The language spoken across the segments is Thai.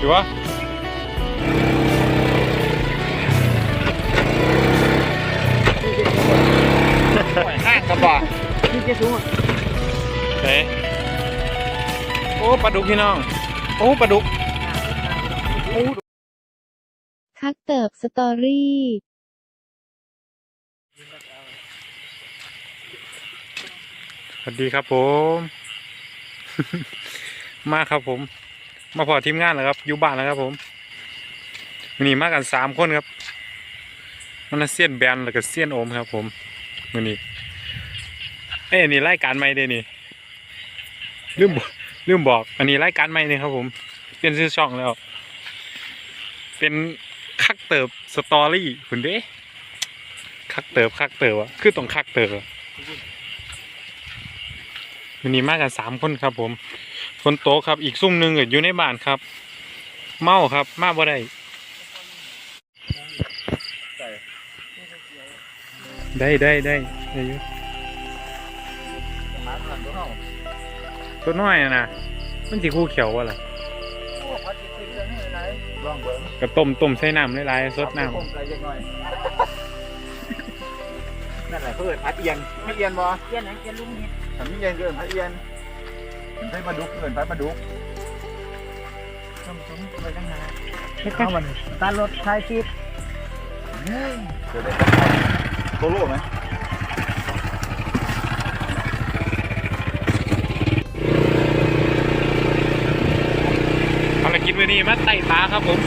ถือว่าห้างกระบอกนี่จะสูงอะเฮ้โอ้ปลาดุกพี่น้อง โอ้ปลาดุกคักเติบสตอรี่สวัสดีครับผม มาครับผม มาพอทีมงานแล้วครับอยู่บ้านแล้วครับ ผมวันนี้มากันสามคนครับ มันเซียนแบนแล้วก็เซียนโอมครับ ผมวันนี้เอ้ยอันนี้รายการใหม่เด้นี่ลืมลืมบอก อันนี้รายการใหม่เนี่ยครับ ผม เปลี่ยนชื่อช่องแล้ว เป็นคักเติบสตอรี่คุณเด้คักเติบคักเติบอะคือต้องคักเติบอะวันนี้มากันสามคนครับ ผม คนโตครับอีกซุ่มหนึ่งก็อยู่ในบ้านครับ เมาครับ มาบ่ได้ได้ได้ได้ได้อยู่หมาหลังตัวเฮาตัวน้อยอะนะมันสิคู่เขียววะล่ะโอ้พัดจิตเรื่องนี้ไหนลองเบิ่งกระต้มต้มใส่น้ำหลายๆสดน้ผมใจเย็นหน่อยนั่นแหละเพื่อนพัดเอียนไม่เอียนบ่เกียนไหนเกียนลุงนี่ถ้ามีเอียนเกินพัดเอียน ใช้ปลาดุกเกินพัดปลาดุกต้มต้มไปตั้งนานเอามันตารถท้ายชีพเดี๋ยวได้โตโล่ไหมำภารกิจวันนี้มาไต่ปลาครับผม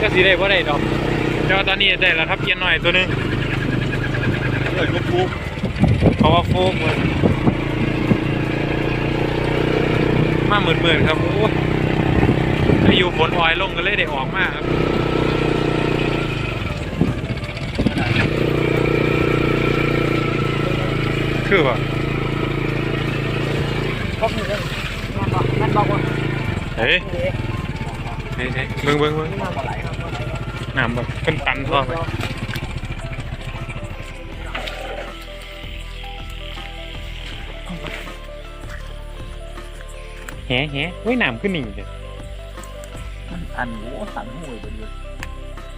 ก็สิได้บ่ได้ดอกแต่ว่าตอนนี้ได้แล้วครับเอีย็นหน่อยตัวหนึงเกิดลูกปุ๊บเพราะว่าโฟกมัน มาหมือนๆครับโอ้ยอายุฝนออยลงกันเลยได้ออกมากครับคือว่าก็มีเลยนั่นบอกนั่นบอกว่าเฮ้ยเฮ้ยเฮ้ยเบิ่งเบิ่งเบิ่งน้ำแบบเป็นตันท่อไป แหแหเฮ้ยน้ำขึ้นหนิ่งเลยอันหูสันหูไปเลย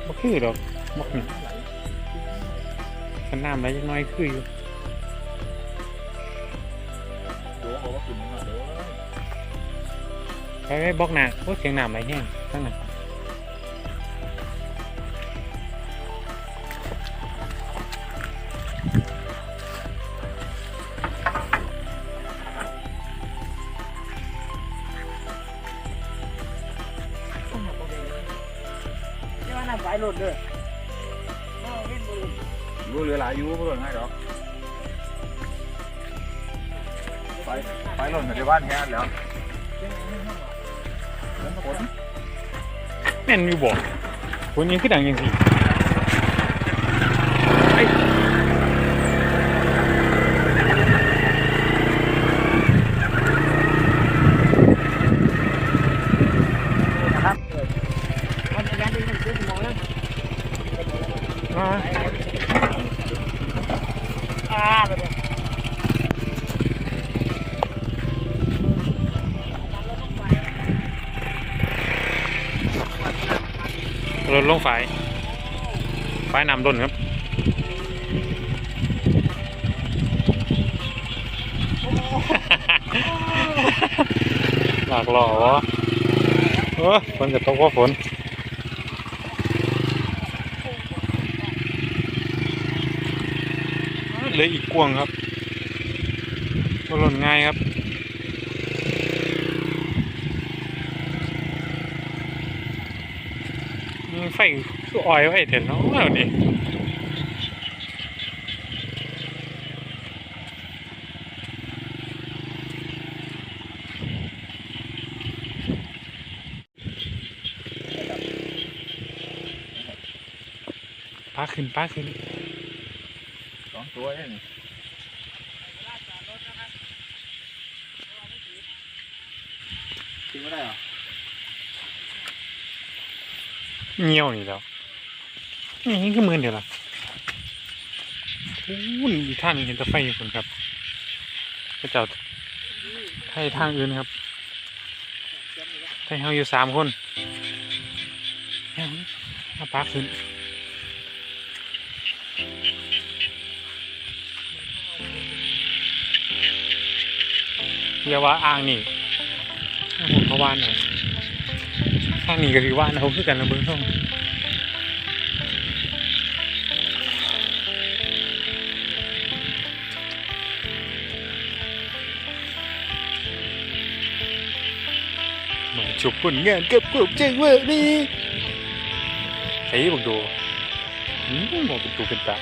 บ่คือดอกบ่คือขันน้ำไหลจักหน้อยคืออยู่ดูเขาว่ากินมาเลยไปไปบล็อกหน้าโอ้เสียงน้ำไหลแห้งทั้งนั้นนี่ แล้วแล้วฝนแม่นอยู่บ่คนนี้คือดังยังสิ ฝ่ายฝ่ายน้ำล้นครับหลากหล่อวะเออฝนจะตกว่าฝนเหลืออีกกวงครับก็หล่นง่ายครับ ไฟคือออยไว้เถอะเนาะเอาดิป้าขึ้นป้าขึ้นสองตัวเองกินไม่ได้เหรอ เงี้ยวนี่แล้วนี่คือมือเดียวละอู้นอีกท่านหนึงเห็นตะไฟอยู่คนครับก็จะให้ทางอื่นครับให้เฮาอยู่สามคนเเอาปลาขึ้นอย่าว่าอ่างนี่อ่างผมเขาว่านหน่อยางนี้ก็คือว่านเขาคือกันนะเบิ้งท่องมาจบผลงานกับผมจังหวะนี้ไอ้บอกดูอืมมองเป็นตูเป็นตา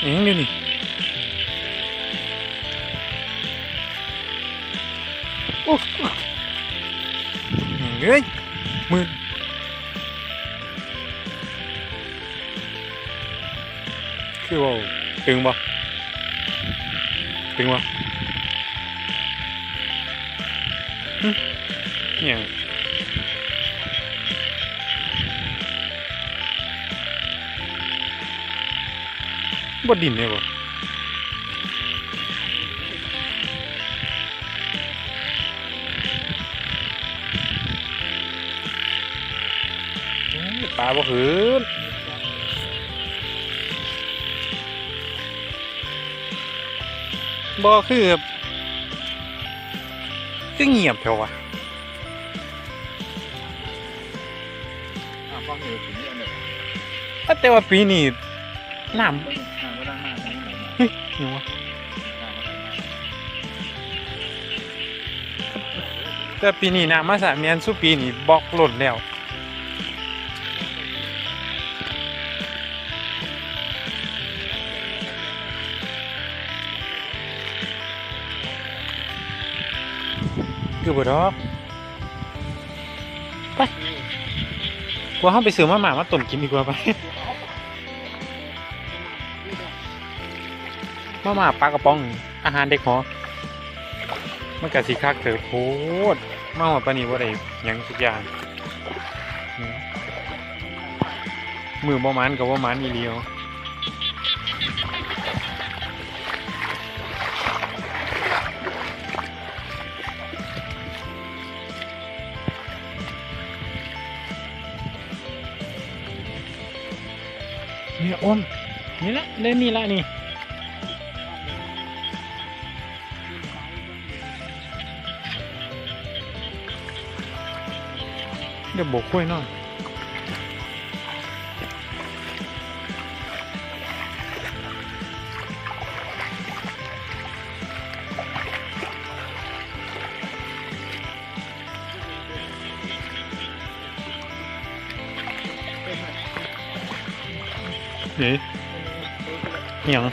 เอ็งนี่นี่โอ้ เฮ้ยมือคือว่าตึงบ่ตึงบ่หึอิหยังบ่ดินเลยบ่าบ่หืนบ่คือแบบคือเงียบแถววะอ่าฟังอยู่ถึงเนี่ยเนี่ยแต่ว่าปีนี้น้ำอ่าไม่ได้ห้าไม่ได้ห้าเฮ้ยยังวะอ่าไม่ได้ห้าแต่ปีนี้น้ำมาสามเมียนสู้ปีนี้บล็อกหล่นแล้ว คือบ่ดอกไปกลัวเขาไปซื้อมาหมามาต้มกินดีกว่าไปมาหมาปลากระป๋องอาหารเด็กหอมันกะสิคักเถิดโพดมาหอดปานนี้บ่ได้หยังสักอย่างอืมมือบ่มันกับบ่มันอีเลียว เนี่ยอ้นนี่ละเล่นนี่ละนี่เดี๋ยวโบกกล้วยหน่อย เฮ้ยหยัง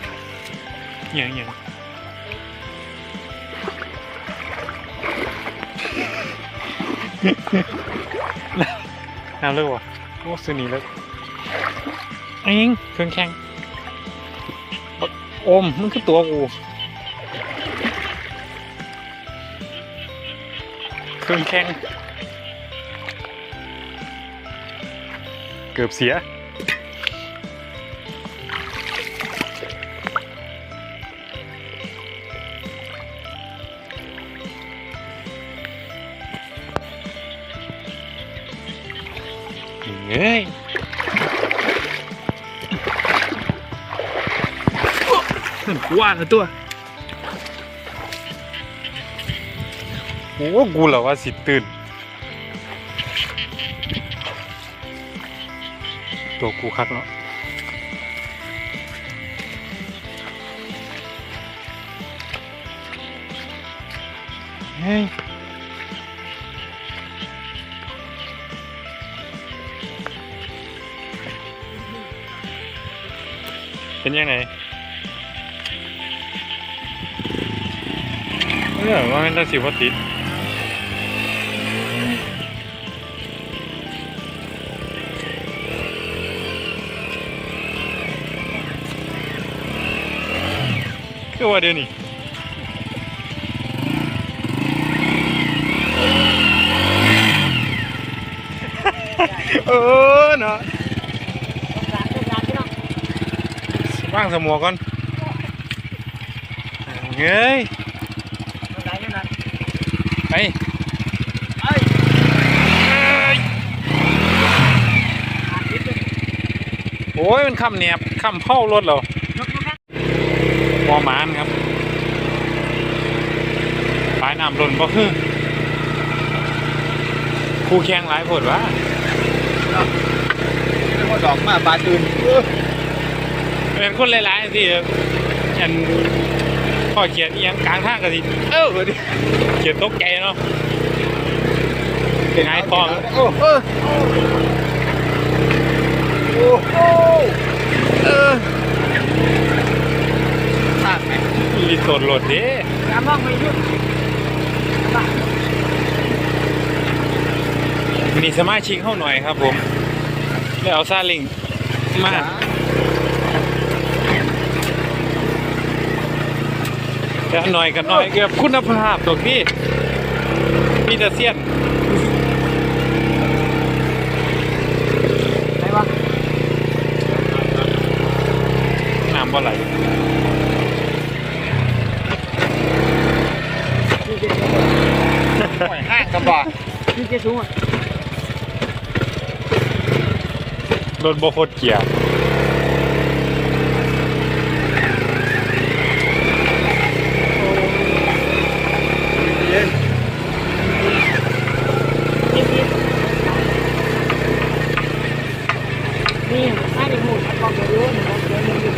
หยังหยังน้ำเลิกวะโอ้ซื้อหนีเลิกไอ้ยิงเครื่องแข่งบักโอมมันคือตัวกูเครื่องแข่งเกือบเสีย นั่นกว้างนะตัวโอ้กูเหรอว่าสิตื่น ตัวกูคักเนาะเฮ้ยเป็นยังไง ออว่ามันจะสิว่าติดคือว่าเดี๋ยวนี้เออเนาะร้านเลิกร้านพี่น้องว่างสมอก่อนเงย ไปไปโอ้ยมันคำเนียบคำเข้ารถเราพอมานครับปลายน้ำล้นบ่คือคู่แข่งหลายผลวะดอกมาปลาตื่นเป็นคนหลายๆสิครัอัน ข้อเขียนเอียงกลางทางกันสิเอ้าดิเขียนตกใจเนาะเป็นไงตองโอ้เออโอ้โอ้เออทางไหมรีสอร์ทโหลดเด้อย่ามองไปยุ่งมีสมาชิกเข้าหน่อยครับผม แล้วเอาซาเลิงมา จะหน่อยกันหน่อยเกี่ยวกับคุณภาพตัวพี่มีแต่เซียนไหนวะน้ำบ่ไหลที่เจ็ดสูงปล่อยห้างกันบ่ที่เจ็ดสูงอะรถบ่โคตรเกียร์ เย็น ที่ที่นี่ให้ในหมู่กองเรือนะครับเรือหนึ่ง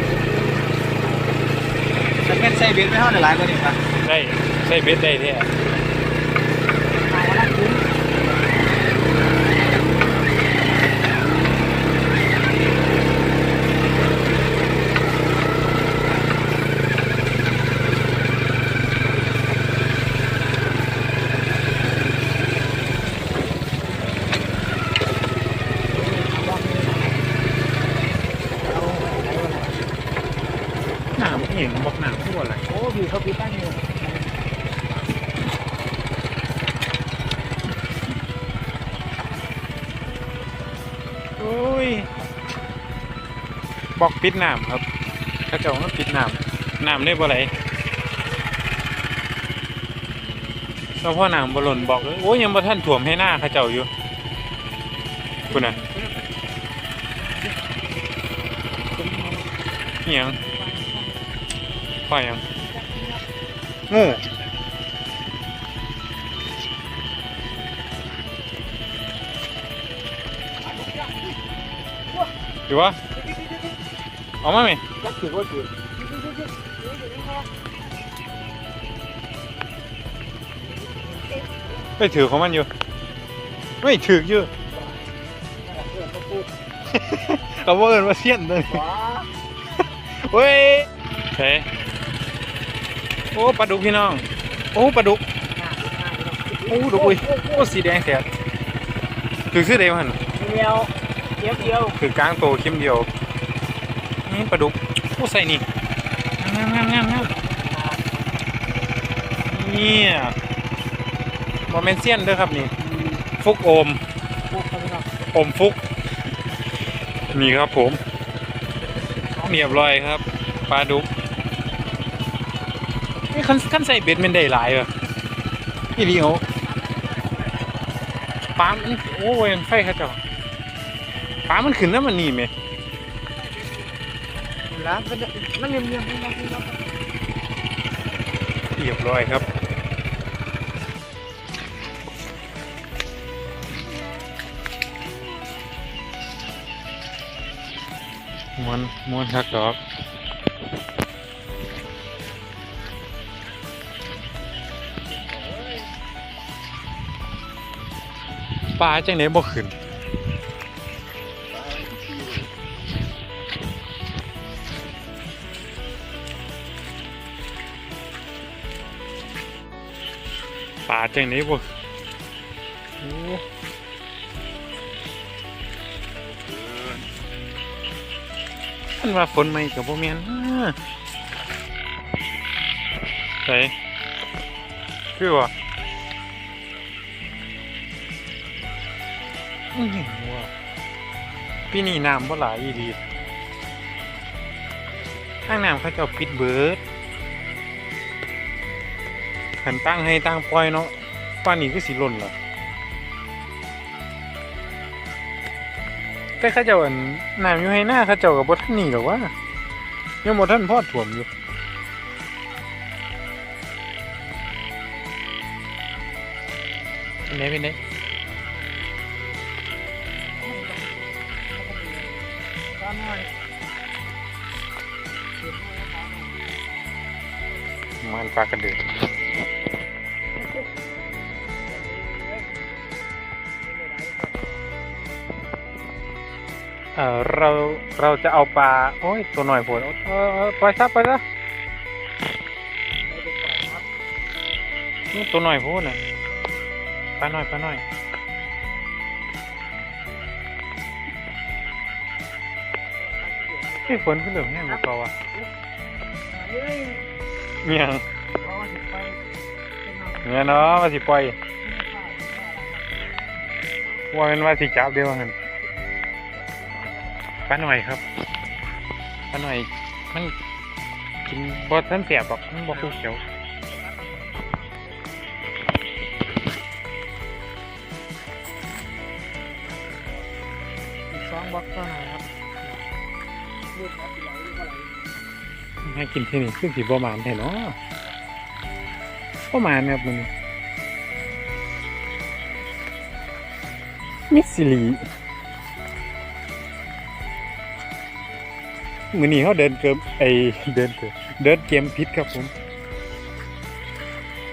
ฉันเป็นไซเบน ได้ไหลายกว่านี้ปะได้ใส่เบ็ดได้เนี่ยายแล้วคุ้ม น้ำเห็นบอกน้ำทั่วไหลโอ้พี่เขาปิดตั้งอยู่โอ้ยบอกปิดน้ำครับเขาเจ้ามันปิดน้ำน้ำได้บ่ไหลแล้วพ่อน้ำบ่หล่นบอกเลยโอ้ยยังบ่ท่านถ่วมให้หน้าเขาเจ้าอยู่คุณน่ะเหียง พ่อยังงูหรือว่าเอามาไหมจักถือว่าถือไปถือของมันอยู่ ไม่ถืออยู่เขาบอกเอินว่าเสี้ยนเลยว้าเว้ยเฮ้ โอ้ปลาดุกพี่น้อง โอ้ปลาดุก โอ้ดุกอุ้ยโอ้สีแดงแสบถือซื้อเดียวหันเดียวเดียวเดียวถือกลางโตเข้มเดียวนี่ปลาดุกโอ้ใส่นี่งามงามงามงามเนี่ยบอมเมนเซียนเด้อครับนี่ ฟุกโอมพวกเขาไม่ต้องอมฟุก นี่ครับผมเรียบร้อยครับปลาดุก นี่คันคันใส่เบ็ดแมันได้หลายเหรอนี่ดีเอาปลามันโอ้ยมันไฟเขาเจ้าปลามันขึ้นน้ำมันนี่ไหมแล้วมันมันเงียบเงียบเงียบเงียบเรียบร้อยครับมวนมวนคักดอก ปลาจังไหนบ่ขึ้นปลาจังไหนบ่โอ้อันว่าฝนใหม่กับบ่แม่นนใส่คือว่า อื้อหือว่าปีนี้น้ำบ่หลายอีดีข้างน้ำเขาเจ้าปิดเบิดขันตั้งให้ตั้งปล่อยเนาะป้านนี้คือสีหล่นเหรอแต่เข้าเจ้าอันน้ำอยู่ให้หน้าเข้าเจ้ากับบท่านนี่หรอว่ายังบท่านพอดถ่วมอยู่เป็นไงเป็นไง มันปลากระเดือเออเราเราจะเอาปลาโอ้ยตัวหน่อยโผลเออปล่อยซับไปซะนี่ตัวหน่อยโพูดน่ะปลาหน่อยปลาหน่อยที่ฝนขึ้นเหลืองแห้งกว่าเก่าอะเฮ้ยเนี่ยงเพราะว่าสิไป เป็นน้องเนี่ยเนาะว่าสิปล่อยว่าเป็นว่าสิจับเดียวกันปลาหน่อยครับปลาหน่อยมันกินบ่ทันเสียบหรอกมันบ่คู่เขียวอีกสองบล็อกเท่านั้นครับ ให้กินที่นี่คือสิบ่หมานแท้เนาะบ่หมานครับมันมิสซิลีมือนี้เขาเดินเกิมไอเดินเกิมเดินเกมพิษครับผม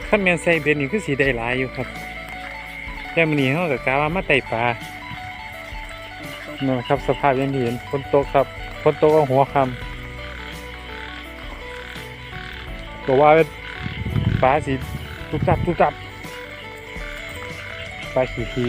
คันแม่นใส่เบ็ดนี่คือสิได้หลายอยู่ครับแต่มือนี้เขาก็กะว่ามาไต่ปลานะครับสภาพย่างดีเห็นฝนตกครับฝนตกเอาหัวคำ กว่าฟ้าสีตุบตับตุบตับฟ้าสีที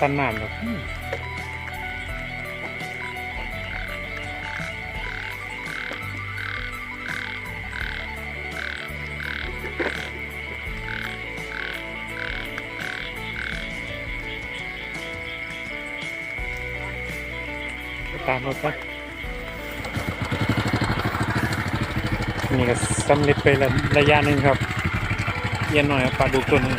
ต่เขามาตันน้ำหรอกอืมตามรถไปนี่ก็สำเร็จไประระยะหนึ่งครับเย็นหน่อยครับปลาดุกตัวหนึง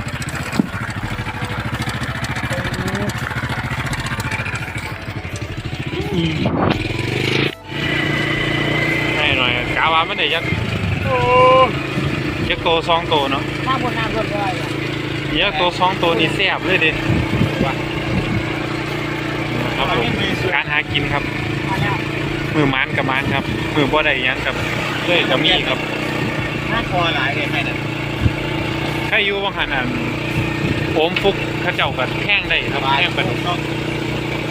ให้หน่อยกาวามันได้ยักโอ้ยักโตสองโตเนาะหน้าบนน้ำรถเลยอะยักโตสองโตนี่แซ่บเลยดิครับผมการหากินครับมาแล้วมือมันกับมันครับ มือบ่ได้หยังกับเลยกับมีครับหน้าคอหลายเลยแค่นั้นถ้าอยู่บางหันอันโอมฟุกเขาเจ้ากับแข้งได้ครับแข้งเป็นเนาะ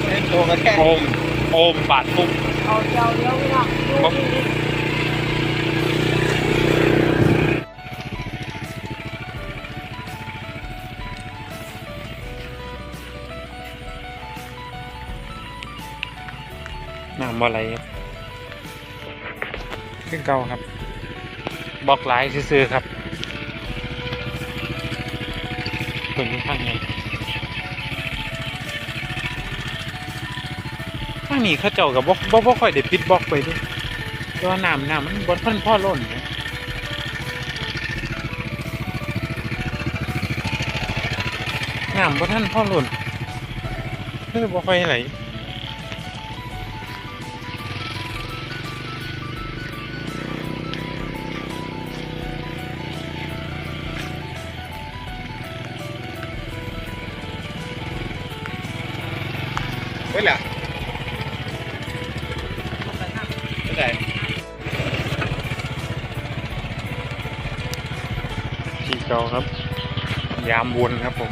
เล่นโตก็แค่โอม โอมบาดฟุกเอาเจ้าเดียวไม่ได้ดูนี่น้ำบ่ไหลครับขึ้นเก่าครับบอกหลายซื่อครับตัวนี้ข้างไง ข้างนี้เขาเจ้ากับบ่บ่บ่ค่อยได้ปิดบล็อกไปเดิเพราะว่าน้ำน้ำมันบ่ทันพ่อล้นนะน้ำบ่ทันพ่อล้นเลยบ่ค่อยไหลเฮ้ยล่ะ ไม่ที่เก่าครับ ยามวนครับผม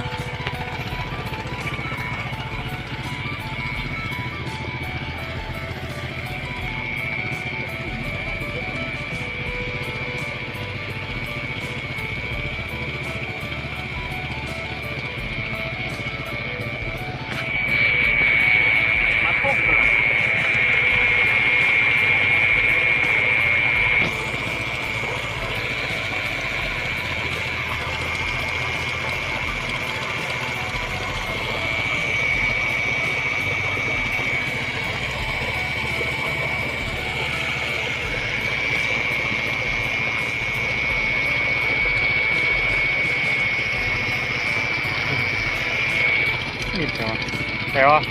แ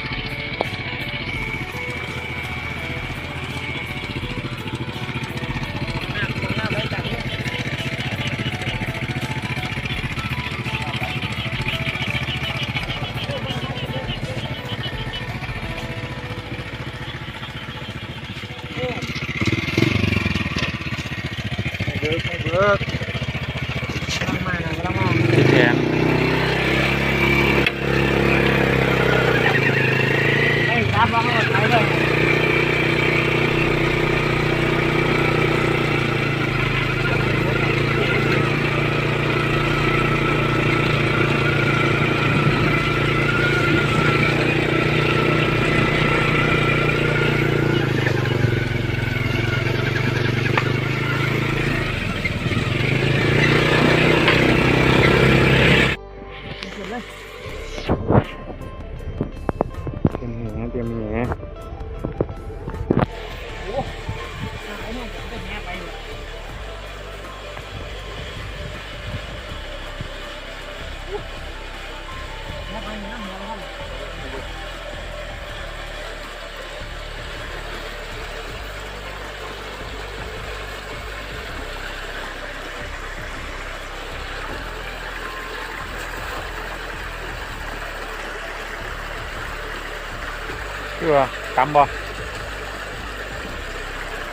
คือว่ากำบ่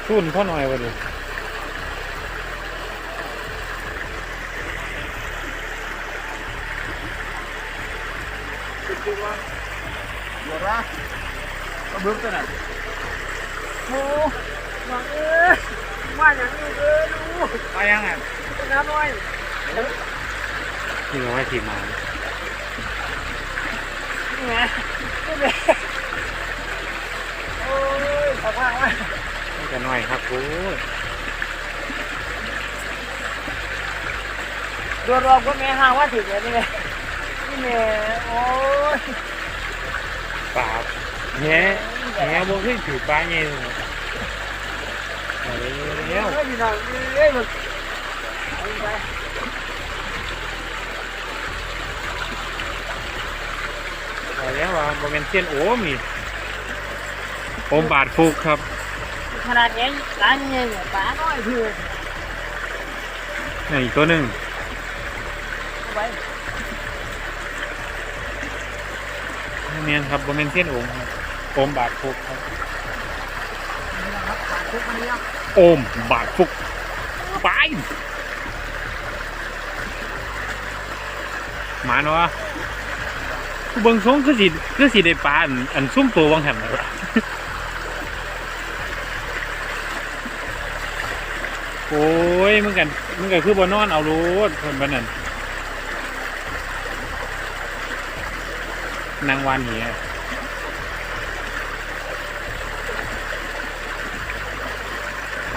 ทุ่นเท่าหน่อยวะดิเดี๋ยวนะก็เบิกตัวนั้นโอ้หวังเอ้ยมาอย่างนี้เด้อลูไปยังไงน้ำน้อยนี่เราให้ทีมมานี่ไงนี่ไง ยขอบคุณมากให้กันหน่อยครับโอ้ยรวมรวมก็แม่ห้าว่าถึงแล้วนี่ไงนี่แม่โอ้ยปลาแหแหบ่เคยถือปลาเงี้ยเลยเอาแล้เอ้วยพี่น้องเอ้ยมันเอาไปเอาแล้วว่าบ่แม่นเส้นโอม นี่โอมบาทฟุกครับ ขนาดนี้ร้านเนี่ยป้าน้อยเพื่อนนี่อีกตัวหนึงเอาไว้แม่นครับบ่แม่นเส้นโอมครับโอมบาทฟุกครับครับฝากทุกคนนี้โอมบาทฟุกไปหมาเนาะเบิ่งทรงคือสิคือสิได้ปลาอันอันซุ่มตัววังหันน่ะ โอ้ยมึงกันมึงกันคือบ่นอนเอารถคนบ้านนั้นนางวานเหีย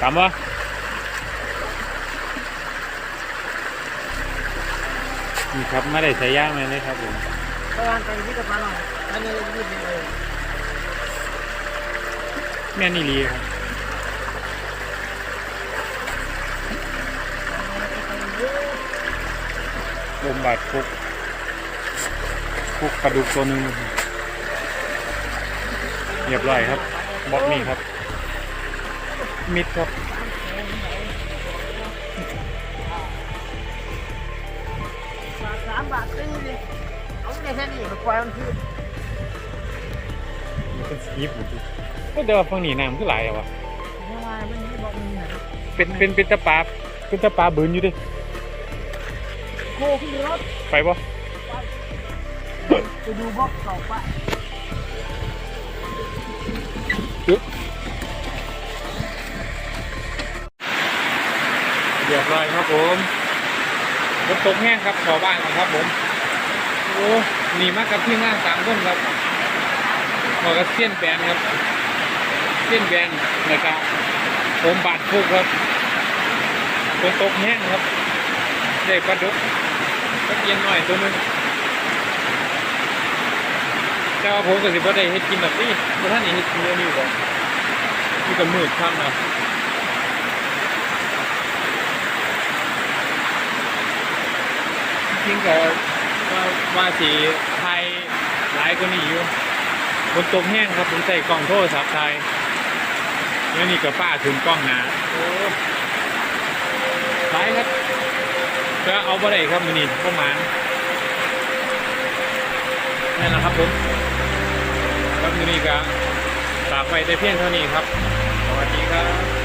กำวะนี่ครับไม่ได้ใช้ย่างเลยนะครับผมประมาณเป็นที่กระเพาะหน่อยอันนี้ยืดเลยแม่นี่ลีครับ ลมบาดคุกคุกปลาดุกตัวหนึ่งเรียบร้อยครับบล็อกนี่ครับ มิดครับบาทสามบาทสี่เลยเอาได้แค่นี้ปล่อยมันคือมันเป็นสีผมดูก็เดี๋ยวฝั่งนี้น้ำคือหลายอะวะไม่ว่ามันไม่บอกมึงนะเป็นเป็นเป็นตะปาเป็นตะปาบืนอยู่ดิ โคขึ้นรถ ไปปะไปดูบล็อกเก่าปะเรียบร้อยครับผมรถตกแห้งครับขอบ้านครับผม โอ้หนีมากับที่งานสามคนครับขอกับเสี้ยนแบนครับเสี้ยนแบนแล้วก็ผมบาดฟุกครับฝนตกแห้งครับได้ปลาดุก ก็เย็นหน่อยตัวนึงแต่ว่าผมก็สิบ่ได้เฮ็ดกินแบบนี้เพราะท่านเฮ็ดกินเรื่องนี้อยู่บ่มีแต่มืดค่ำนะจริงๆก็ว่าว่าสีไทยหลายกว่านี้อยู่ฝนตกแห้งครับผมใส่กล้องโทรศัพท์ถ่ายแล้วนี่กับป้าถึงกล้องนาโอ้ร้ายครับ ก็เอาบ่ได้ครับมือนี่ประมาณนั่นแหละครับผมครับมือนี่ก็ฝากไปได้เพียงเท่านี้ครับ สวัสดีครับ